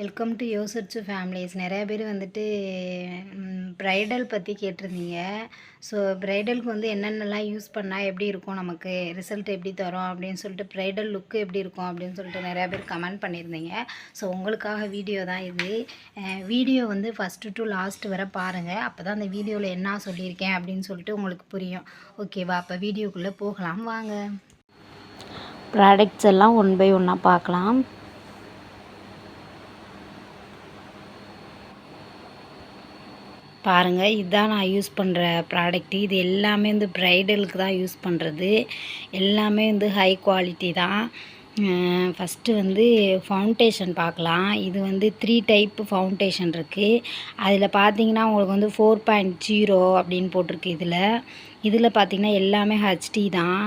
Welcome to யோசர்ச்சு families நிறையா பேர் வந்துட்டு ப்ரைடல் பற்றி கேட்டிருந்தீங்க. ஸோ ப்ரைடலுக்கு வந்து என்னென்னலாம் யூஸ் பண்ணால் எப்படி இருக்கும் நமக்கு? ரிசல்ட் எப்படி தரும் அப்படின்னு சொல்லிட்டு ப்ரைடல் லுக்கு எப்படி இருக்கும் அப்படின்னு சொல்லிட்டு நிறையா பேர் கமெண்ட் பண்ணியிருந்தீங்க. ஸோ உங்களுக்காக வீடியோ தான் இது. வீடியோ வந்து ஃபஸ்ட்டு டு லாஸ்ட் வரை பாருங்கள் அப்போ தான் அந்த வீடியோவில் என்ன சொல்லியிருக்கேன் அப்படின்னு சொல்லிட்டு உங்களுக்கு புரியும். ஓகேவா அப்போ வீடியோக்குள்ளே போகலாம். வாங்க. ப்ராடக்ட்ஸ் எல்லாம் ஒன் பை ஒன்னாக பார்க்கலாம். பாருங்கள் இதுதான் நான் யூஸ் பண்ணுற ப்ராடக்ட்டு இது எல்லாமே வந்து ப்ரைடலுக்கு தான் யூஸ் பண்ணுறது எல்லாமே வந்து ஹை குவாலிட்டி தான். ஃபஸ்ட்டு வந்து ஃபவுண்டேஷன் பார்க்கலாம். இது வந்து த்ரீ டைப் ஃபவுண்டேஷன் இருக்குது அதில் பார்த்தீங்கன்னா உங்களுக்கு வந்து ஃபோர் பாயிண்ட் ஜீரோ அப்படின்னு போட்டிருக்கு இதில். இதில் பார்த்தீங்கன்னா எல்லாமே ஹச்டி தான்.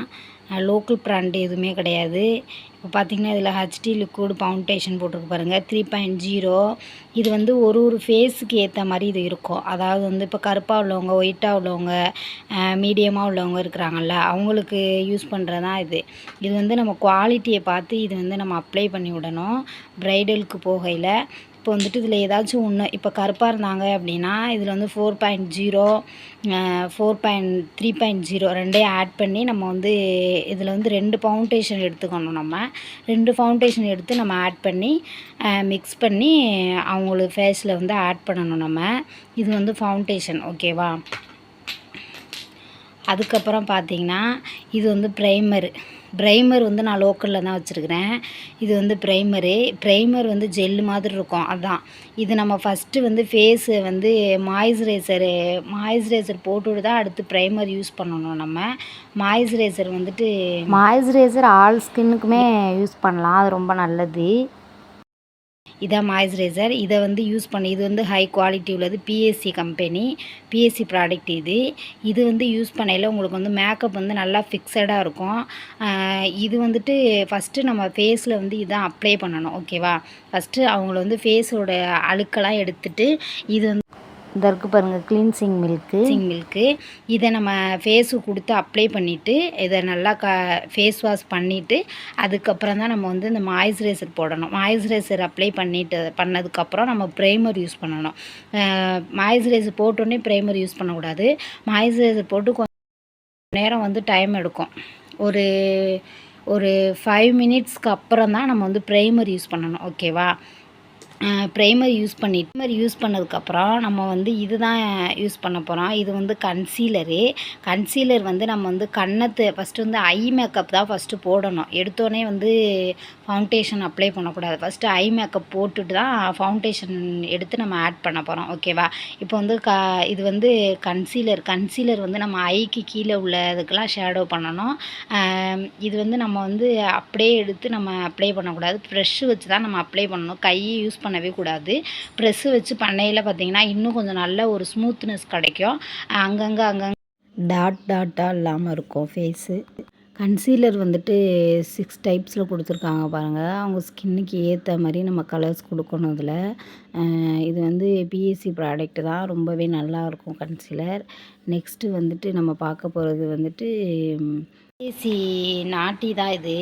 லோக்கல் ப்ராண்ட் எதுவுமே கிடையாது. இப்போ பார்த்தீங்கன்னா இதில் ஹச்டி லிக்விட் ஃபவுண்டேஷன் போட்டிருக்கு பாருங்கள் த்ரீ பாயிண்ட் ஜீரோ இது வந்து ஒரு ஒரு ஃபேஸுக்கு ஏற்ற மாதிரி இது இருக்கும். அதாவது வந்து இப்போ கருப்பாக உள்ளவங்க ஒயிட்டாக உள்ளவங்க மீடியமாக உள்ளவங்க இருக்கிறாங்கல்ல அவங்களுக்கு யூஸ் பண்ணுறது தான் இது. இது வந்து நம்ம குவாலிட்டியை பார்த்து இது வந்து நம்ம அப்ளை பண்ணி விடணும். ப்ரைடலுக்கு போகையில். இப்போ வந்துட்டு இதில் ஏதாச்சும் ஒன்று இப்போ கருப்பாக இருந்தாங்க அப்படின்னா இதில் வந்து four point zero four point three point zero ரெண்டையும் ஆட் பண்ணி நம்ம வந்து இதில் வந்து ரெண்டு ஃபவுண்டேஷன் எடுத்துக்கணும் நம்ம. ரெண்டு ஃபவுண்டேஷன் எடுத்து நம்ம ஆட் பண்ணி மிக்ஸ் பண்ணி அவங்களுக்கு ஃபேஸில் வந்து ஆட் பண்ணணும் நம்ம. இது வந்து ஃபவுண்டேஷன் ஓகேவா அதுக்கப்புறம் பார்த்திங்கன்னா இது வந்து ப்ரைமரு ப்ரைமர் வந்து நான் லோக்கலில் தான் வச்சுருக்கிறேன். இது வந்து ப்ரைமரு ப்ரைமர் வந்து ஜெல்லு மாதிரி இருக்கும். அதுதான் இது நம்ம ஃபஸ்ட்டு வந்து ஃபேஸு வந்து மாய்ஸ்சரைசரு மாய்ஸ்சரைசர் போட்டுவிட்டு தான் அடுத்து ப்ரைமர் யூஸ் பண்ணணும் நம்ம. மாய்ஸ்சரைசர் வந்துட்டு மாய்ஸ்சரைசர் ஆல் ஸ்கின்னுக்குமே யூஸ் பண்ணலாம். அது ரொம்ப நல்லது. இதான் மாய்ஸ்சரைசர் இதை வந்து யூஸ் பண்ணி இது வந்து ஹை குவாலிட்டி உள்ளது பிஎஸ்சி கம்பெனி பிஎஸ்சி ப்ராடக்ட் இது. இது வந்து யூஸ் பண்ணையில் உங்களுக்கு வந்து மேக்கப் வந்து நல்லா ஃபிக்ஸடாக இருக்கும். இது வந்துட்டு ஃபஸ்ட்டு நம்ம ஃபேஸில் வந்து இதான் அப்ளை பண்ணணும் ஓகேவா ஃபஸ்ட்டு அவங்கள வந்து ஃபேஸோட அழுக்கெல்லாம் எடுத்துட்டு இது வந்து இந்த இருக்குது பாருங்கள் க்ளீன்சிங் மில்க்கு சிங் மில்க்கு இதை நம்ம ஃபேஸு கொடுத்து அப்ளை பண்ணிவிட்டு இதை நல்லா க ஃபேஸ் வாஷ் பண்ணிவிட்டு அதுக்கப்புறம் தான் நம்ம வந்து இந்த மாய்ஸ்சரைசர் போடணும். மாய்ஸ்சரைசர் அப்ளை பண்ணிட்டு பண்ணதுக்கப்புறம் நம்ம ப்ரைமர் யூஸ் பண்ணணும். மாய்ஸ்சரைசர் போட்டோடனே ப்ரைமர் யூஸ் பண்ணக்கூடாது. மாய்ஸ்சரைசர் போட்டு கொஞ்சம் நேரம் வந்து டைம் எடுக்கும். ஒரு ஒரு ஃபைவ் மினிட்ஸ்க்கு அப்புறம் தான் நம்ம வந்து ப்ரைமர் யூஸ் பண்ணணும். ஓகேவா ப்ரைமர் யூஸ் பண்ணி ப்ரைமர் யூஸ் பண்ணதுக்கப்புறம் நம்ம வந்து இது தான் யூஸ் பண்ண போகிறோம் இது வந்து கன்சீலரு கன்சீலர் வந்து நம்ம வந்து கண்ணத்து ஃபஸ்ட்டு வந்து ஐ மேக்கப் தான் ஃபஸ்ட்டு போடணும். எடுத்தோடனே வந்து ஃபவுண்டேஷன் அப்ளை பண்ணக்கூடாது. ஃபஸ்ட்டு ஐ மேக்கப் போட்டுட்டு தான் ஃபவுண்டேஷன் எடுத்து நம்ம ஆட் பண்ண போகிறோம் ஓகேவா இப்போ வந்து க இது வந்து கன்சீலர் கன்சீலர் வந்து நம்ம ஐக்கு கீழே உள்ளதுக்கெல்லாம் ஷேடோ பண்ணணும். இது வந்து நம்ம வந்து அப்படியே எடுத்து நம்ம அப்ளை பண்ணக்கூடாது. ப்ரெஷ்ஷு வச்சு தான் நம்ம அப்ளை பண்ணணும். கையை யூஸ் பண்ணவே கூடாது. ப்ரெஸ்ஸு வச்சு பண்ணையில் பார்த்திங்கன்னா இன்னும் கொஞ்சம் நல்ல ஒரு ஸ்மூத்னஸ் கிடைக்கும். அங்கங்கே அங்கங்கே. டாட் டாட்டாக இல்லாமல் இருக்கும் ஃபேஸு கன்சீலர் வந்துட்டு சிக்ஸ் டைப்ஸில் கொடுத்துருக்காங்க பாருங்கள் அவங்க ஸ்கின்னுக்கு ஏற்ற மாதிரி நம்ம கலர்ஸ் கொடுக்கணும் இதில் இது வந்து பிஎஸ்சி ப்ராடக்ட் தான். ரொம்பவே நல்லாயிருக்கும் கன்சீலர் நெக்ஸ்ட்டு வந்துட்டு நம்ம பார்க்க போகிறது வந்துட்டு பிஎஸ்சி நாட்டி தான் இது.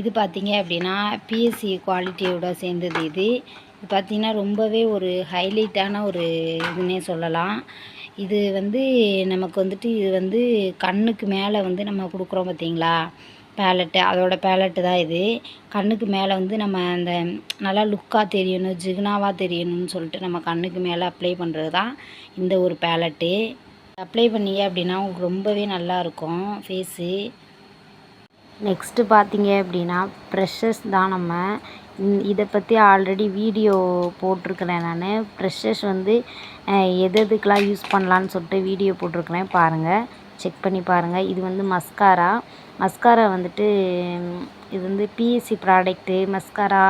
இது பார்த்திங்க அப்படின்னா பிஎஸ்சி குவாலிட்டியோட சேர்ந்தது இது. இது பார்த்திங்கன்னா ரொம்பவே ஒரு ஹைலைட்டான ஒரு இதுன்னே சொல்லலாம். இது வந்து நமக்கு வந்துட்டு இது வந்து கண்ணுக்கு மேலே வந்து நம்ம கொடுக்குறோம் பார்த்தீங்களா? பேலட்டு அதோட பேலட்டு தான் இது. கண்ணுக்கு மேலே வந்து நம்ம அந்த நல்லா லுக்காக தெரியணும் ஜிகுனாவாக தெரியணும்னு சொல்லிட்டு நம்ம கண்ணுக்கு மேலே அப்ளை பண்ணுறது தான் இந்த ஒரு பேலட்டு அப்ளை பண்ணீங்க அப்படின்னா உங்களுக்கு ரொம்பவே நல்லாயிருக்கும் ஃபேஸு நெக்ஸ்ட்டு பார்த்தீங்க அப்படின்னா ப்ரெஷஸ் தான் நம்ம இதை பற்றி ஆல்ரெடி வீடியோ போட்டிருக்கிறேன் நான். ப்ரெஷர்ஸ் வந்து எது எதுக்கெலாம் யூஸ் பண்ணலான்னு சொல்லிட்டு வீடியோ போட்டிருக்கிறேன். பாருங்கள் செக் பண்ணி பாருங்கள் இது வந்து மஸ்காரா மஸ்காரா வந்துட்டு இது வந்து பிஎஸ்சி ப்ராடக்ட்டு மஸ்காரா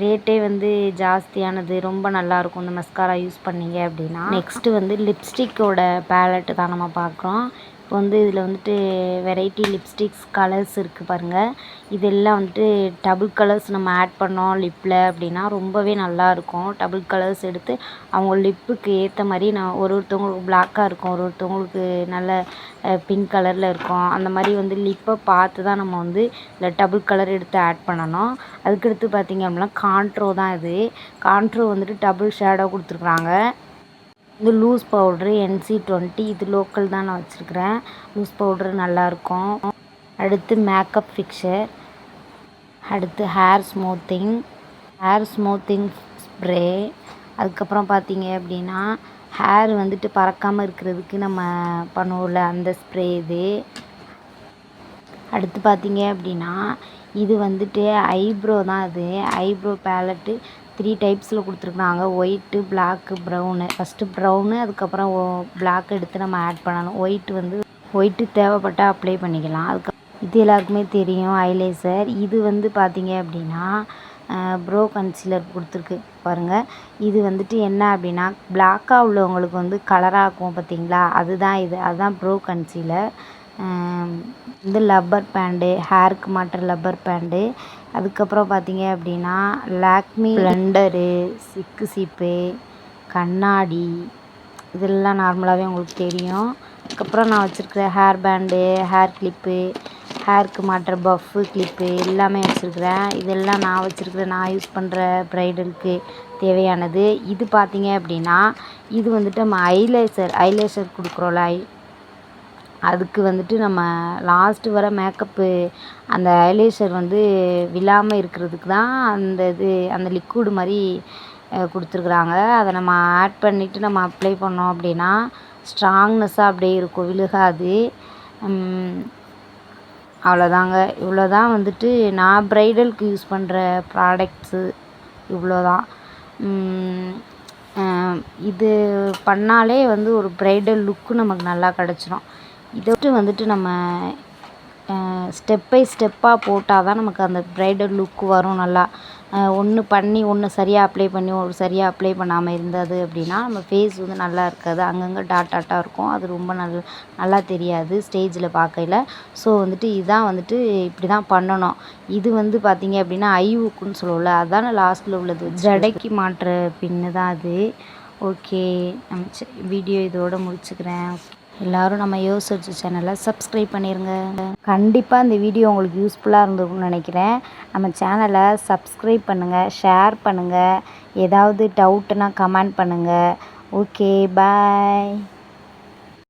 ரேட்டே வந்து ஜாஸ்தியானது. ரொம்ப நல்லாயிருக்கும் இந்த மஸ்காரா யூஸ் பண்ணீங்க அப்படின்னா. நெக்ஸ்ட்டு வந்து லிப்ஸ்டிக்கோட பேலட்டு தான் நம்ம பார்க்குறோம். இப்போ வந்து இதில் வந்துட்டு வெரைட்டி லிப்ஸ்டிக்ஸ் கலர்ஸ் இருக்குது பாருங்கள் இதெல்லாம் வந்துட்டு டபுள் கலர்ஸ் நம்ம ஆட் பண்ணோம் லிப்பில் அப்படின்னா ரொம்பவே நல்லாயிருக்கும் டபுள் கலர்ஸ் எடுத்து அவங்க லிப்புக்கு ஏற்ற மாதிரி நான் ஒரு ஒருத்தவங்களுக்கு பிளாக்காக இருக்கும் ஒரு ஒருத்தவங்களுக்கு நல்ல பிங்க் கலரில் இருக்கும். அந்த மாதிரி வந்து லிப்பை பார்த்து தான் நம்ம வந்து இதில் டபுள் கலர் எடுத்து ஆட் பண்ணணும். அதுக்கடுத்து பார்த்திங்க அப்படின்னா கான்ட்ரோ தான் இது. கான்ட்ரோ வந்துட்டு டபுள் ஷேடோ கொடுத்துருக்குறாங்க. இது லூஸ் பவுட்ரு என்சி டுவெண்ட்டி இது லோக்கல் தான் நான் வச்சுருக்கிறேன். லூஸ் பவுட்ரு நல்லாயிருக்கும் அடுத்து மேக்கப் ஃபிக்சர் அடுத்து hair smoothing hair smoothing spray அதுக்கப்புறம் பார்த்தீங்க அப்படின்னா ஹேர் வந்துட்டு பறக்காமல் இருக்கிறதுக்கு நம்ம பண்ணுவோம்ல அந்த ஸ்ப்ரே இது. அடுத்து பார்த்தீங்க அப்படின்னா இது வந்துட்டு ஐப்ரோ தான் அது ஐப்ரோ பேலட்டு த்ரீ டைப்ஸில் கொடுத்துருக்குறாங்க. White black brown first brown அதுக்கப்புறம் பிளாக் எடுத்து நம்ம ஆட் பண்ணணும். ஒயிட் வந்து ஒயிட்டு தேவைப்பட்டால் அப்ளை பண்ணிக்கலாம். அதுக்கு இது எல்லாருக்குமே தெரியும் ஐலேசர் இது வந்து பார்த்தீங்க அப்படின்னா ப்ரோ கன்சீலர் கொடுத்துருக்கு. பாருங்கள் இது வந்துட்டு என்ன அப்படின்னா பிளாக்காக உள்ளவங்களுக்கு வந்து கலராகும் பார்த்தீங்களா அதுதான் இது. அதுதான் ப்ரோ கன்சீலர் வந்து லப்பர் பேண்டு ஹேருக்கு மாட்டுற லப்பர் பேண்டு அதுக்கப்புறம் பார்த்தீங்க அப்படின்னா லாக்மி ப்ளண்டரு சிக்கு சீப்பு கண்ணாடி இதெல்லாம் நார்மலாகவே உங்களுக்கு தெரியும். அதுக்கப்புறம் நான் வச்சுருக்கிற ஹேர் பேண்டு ஹேர் கிளிப்பு ஹேருக்கு மாட்டுற பஃப்பு கிளிப்பு எல்லாமே வச்சுருக்குறேன். இதெல்லாம் நான் வச்சுருக்கிற நான் யூஸ் பண்ணுற ப்ரைடலுக்கு தேவையானது. இது பார்த்தீங்க அப்படின்னா இது வந்துட்டு நம்ம ஐலேசர் ஐலேசர் கொடுக்குறோம்ல ஐ அதுக்கு வந்துட்டு நம்ம லாஸ்ட்டு வர மேக்கப்பு அந்த ஐலேஷர் வந்து விழாமல் இருக்கிறதுக்கு தான் அந்த இது அந்த லிக்விடு மாதிரி கொடுத்துருக்குறாங்க. அதை நம்ம ஆட் பண்ணிவிட்டு நம்ம அப்ளை பண்ணோம் அப்படின்னா ஸ்ட்ராங்னஸ்ஸாக அப்படியே இருக்கும் விழுகாது. அவ்வளோதாங்க. இவ்வளோ தான் வந்துட்டு நான் ப்ரைடலுக்கு யூஸ் பண்ணுற ப்ராடக்ட்ஸு இவ்வளோ தான் இது பண்ணாலே வந்து ஒரு ப்ரைடல் லுக்கு நமக்கு நல்லா கிடச்சிரும். இதை வந்துட்டு நம்ம ஸ்டெப் பை ஸ்டெப்பாக போட்டால் தான் நமக்கு அந்த ப்ரைடல் லுக் வரும் நல்லா. ஒன்று பண்ணி ஒன்று சரியாக அப்ளை பண்ணி ஒரு சரியாக அப்ளை பண்ணாமல் இருந்தது அப்படின்னா நம்ம ஃபேஸ் வந்து நல்லா இருக்காது. அங்கங்கே டாட் டாட்டாக இருக்கும். அது ரொம்ப நல் நல்லா தெரியாது ஸ்டேஜில் பார்க்கையில. ஸோ வந்துட்டு இதுதான் வந்துட்டு இப்படி தான் பண்ணணும். இது வந்து பார்த்திங்க அப்படின்னா ஐ ஊக்குன்னு சொல்லுவோம்ல அதுதானே லாஸ்ட்டில் உள்ளது ஜடைக்கு மாட்டுற பின்னு தான் அது. ஓகே நம்ம வீடியோ இதோடு முடிச்சுக்கிறேன். எல்லோரும் நம்ம யோசிச்சு சேனலை சப்ஸ்கிரைப் பண்ணிடுங்க கண்டிப்பாக இந்த வீடியோ உங்களுக்கு யூஸ்ஃபுல்லாக இருந்திருக்கும்னு நினைக்கிறேன். நம்ம சேனலை சப்ஸ்கிரைப் பண்ணுங்கள் ஷேர் பண்ணுங்கள் ஏதாவது டவுட்டுனா கமெண்ட் பண்ணுங்கள் ஓகே பாய்